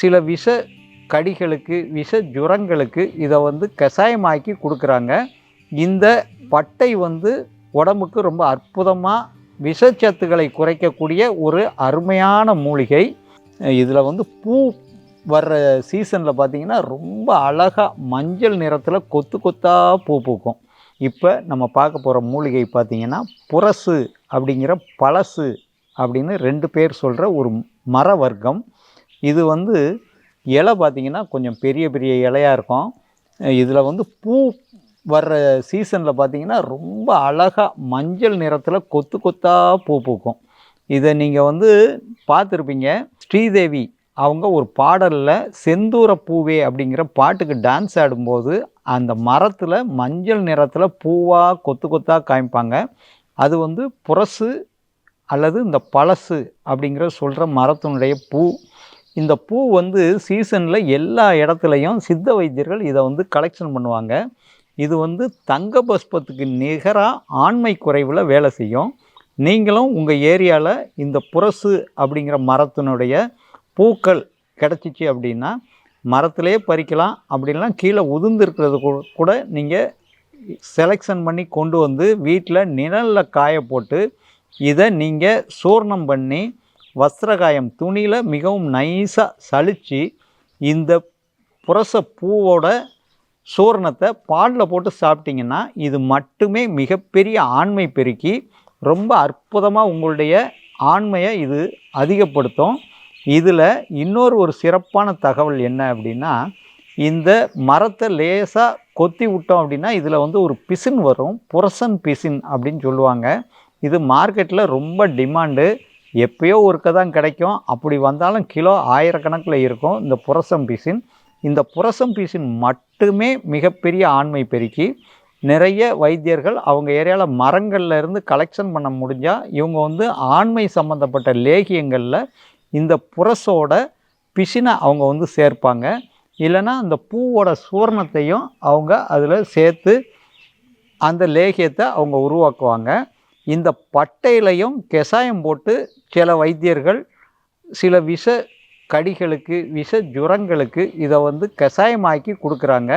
சில விஷ கடிகளுக்கு விஷ ஜுரங்களுக்கு இதை வந்து கஷாயமாக்கி கொடுக்குறாங்க. இந்த பட்டை வந்து உடம்புக்கு ரொம்ப அற்புதமாக விஷச்சத்துக்களை குறைக்கக்கூடிய ஒரு அருமையான மூலிகை. இதில் வந்து பூ வர்ற சீசனில் பார்த்தீங்கன்னா ரொம்ப அழகாக மஞ்சள் நிறத்தில் கொத்து கொத்தாக பூ பூக்கும். இப்போ நம்ம பார்க்க போகிற மூலிகை பார்த்திங்கன்னா புரசு அப்படிங்கிற பழசு அப்படின்னு ரெண்டு பேர் சொல்கிற ஒரு மர வர்க்கம் இது வந்து இலை பார்த்திங்கன்னா கொஞ்சம் பெரிய பெரிய இலையாக இருக்கும். இதில் வந்து பூ வர்ற சீசனில் பார்த்தீங்கன்னா ரொம்ப அழகாக மஞ்சள் நிறத்தில் கொத்து கொத்தாக பூ பூக்கும். இதை நீங்கள் வந்து பார்த்துருப்பீங்க. ஸ்ரீதேவி அவங்க ஒரு பாடலில் செந்தூர பூவே அப்படிங்கிற பாட்டுக்கு டான்ஸ் ஆடும்போது அந்த மரத்தில் மஞ்சள் நிறத்தில் பூவாக கொத்து கொத்தாக காமிப்பாங்க. அது வந்து புரசு அல்லது இந்த பழசு அப்படிங்கிற சொல்கிற மரத்தினுடைய பூ. இந்த பூ வந்து சீசனில் எல்லா இடத்துலையும் சித்த வைத்தியர்கள் இதை வந்து கலெக்ஷன் பண்ணுவாங்க. இது வந்து தங்க பஸ்பத்துக்கு நிகராக ஆண்மை குறைவில் வேலை செய்யும். நீங்களும் உங்கள் ஏரியாவில் இந்த புரசு அப்படிங்கிற மரத்தினுடைய பூக்கள் கிடச்சிச்சு அப்படின்னா மரத்திலே பறிக்கலாம். அப்படின்லாம் கீழே உதிர்ந்துருக்கிறது கூட நீங்கள் செலெக்ஷன் பண்ணி கொண்டு வந்து வீட்டில் நிழலில் காய போட்டு இதை நீங்கள் சூர்ணம் பண்ணி வஸ்திரகாயம் துணியில் மிகவும் நைஸாக சளிச்சு இந்த புரச பூவோட சூரணத்தை பாலில் போட்டு சாப்பிட்டிங்கன்னா இது மட்டுமே மிகப்பெரிய ஆண்மை பெருக்கி ரொம்ப அற்புதமாக உங்களுடைய ஆண்மையை இது அதிகப்படுத்தும். இதில் இன்னொரு ஒரு சிறப்பான தகவல் என்ன அப்படின்னா இந்த மரத்தை லேசாக கொத்தி விட்டோம் அப்படின்னா இதில் வந்து ஒரு பிசின் வரும். புரசன் பிசின் அப்படின்னு சொல்லுவாங்க. இது மார்க்கெட்டில் ரொம்ப டிமாண்டு எப்பயோ ஒருக்க தான் கிடைக்கும். அப்படி வந்தாலும் கிலோ ஆயிரக்கணக்கில் இருக்கும் இந்த புரசம் பீசின். இந்த புரசம் பீசின் மட்டுமே மிகப்பெரிய ஆண்மை பெருக்கி நிறைய வைத்தியர்கள் அவங்க ஏரியாவில் மரங்களில் இருந்து கலெக்ஷன் பண்ண முடிஞ்சால் இவங்க வந்து ஆண்மை சம்மந்தப்பட்ட லேகியங்களில் இந்த புரசோட பிசினை அவங்க வந்து சேர்ப்பாங்க. இல்லைன்னா அந்த பூவோட சூர்ணத்தையும் அவங்க அதில் சேர்த்து அந்த லேகியத்தை அவங்க உருவாக்குவாங்க. இந்த பட்டையிலையும் கெசாயம் போட்டு சில வைத்தியர்கள் சில விஷ கடிகளுக்கு விஷ ஜுரங்களுக்கு இதை வந்து கஷாயமாக்கி கொடுக்குறாங்க.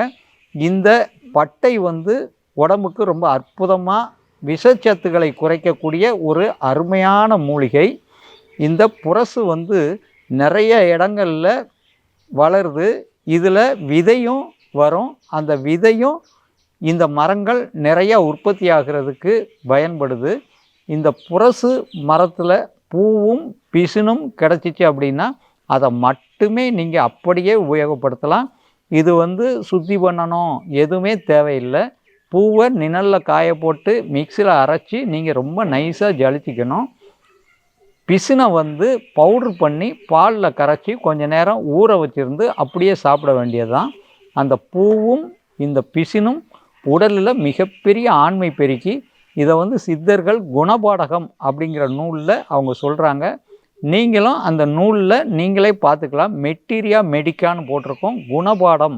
இந்த பட்டை வந்து உடம்புக்கு ரொம்ப அற்புதமாக விஷச்சத்துக்களை குறைக்கக்கூடிய ஒரு அருமையான மூலிகை. இந்த புரசு வந்து நிறைய இடங்களில் வளருது. இதில் விதையும் வரும். அந்த விதையும் இந்த மரங்கள் நிறையா உற்பத்தி ஆகிறதுக்கு பயன்படுது. இந்த புரசு மரத்தில் பூவும் பிசுனும் கிடச்சிச்சு அப்படின்னா அதை மட்டுமே நீங்கள் அப்படியே உபயோகப்படுத்தலாம். இது வந்து சுத்தி பண்ணணும் எதுவுமே தேவையில்லை. பூவை நிழலில் காய போட்டு மிக்சியில் அரைச்சி நீங்கள் ரொம்ப நைஸாக ஜலிச்சிக்கணும். பிசினை வந்து பவுட்ரு பண்ணி பாலில் கரைச்சி கொஞ்சம் நேரம் ஊற வச்சுருந்து அப்படியே சாப்பிட வேண்டியது தான் அந்த பூவும் இந்த பிசினும் உடலில் மிகப்பெரிய ஆண்மை பெருக்கி இதை வந்து சித்தர்கள் குணபாடகம் அப்படிங்கிற நூலில் அவங்க சொல்கிறாங்க நீங்களும் அந்த நூலில் நீங்களே பார்த்துக்கலாம். மெட்டீரியா மெடிக்கான்னு போட்டிருக்கோம் குணபாடம்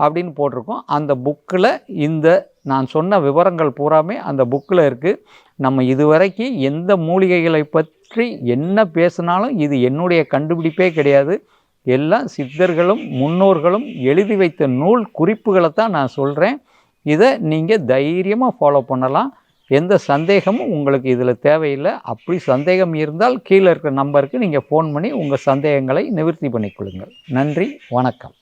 அப்படின்னு போட்டிருக்கோம். அந்த புக்கில் இந்த நான் சொன்ன விவரங்கள் பூராமே அந்த புக்கில் இருக்குது நம்ம இதுவரைக்கும் எந்த மூலிகைகளை பற்றி என்ன பேசினாலும் இது என்னுடைய கண்டுபிடிப்பே கிடையாது. எல்லாம் சித்தர்களும் முன்னோர்களும் எழுதி வைத்த நூல் குறிப்புகளை தான் நான் சொல்கிறேன் இதை நீங்கள் தைரியமாக ஃபாலோ பண்ணலாம். எந்த சந்தேகமும் உங்களுக்கு இதில் தேவையில்லை. அப்படி சந்தேகம் இருந்தால் கீழே இருக்கிற நம்பருக்கு நீங்கள் ஃபோன் பண்ணி உங்கள் சந்தேகங்களை நிவர்த்தி பண்ணிக்கொள்ளுங்கள் நன்றி வணக்கம்.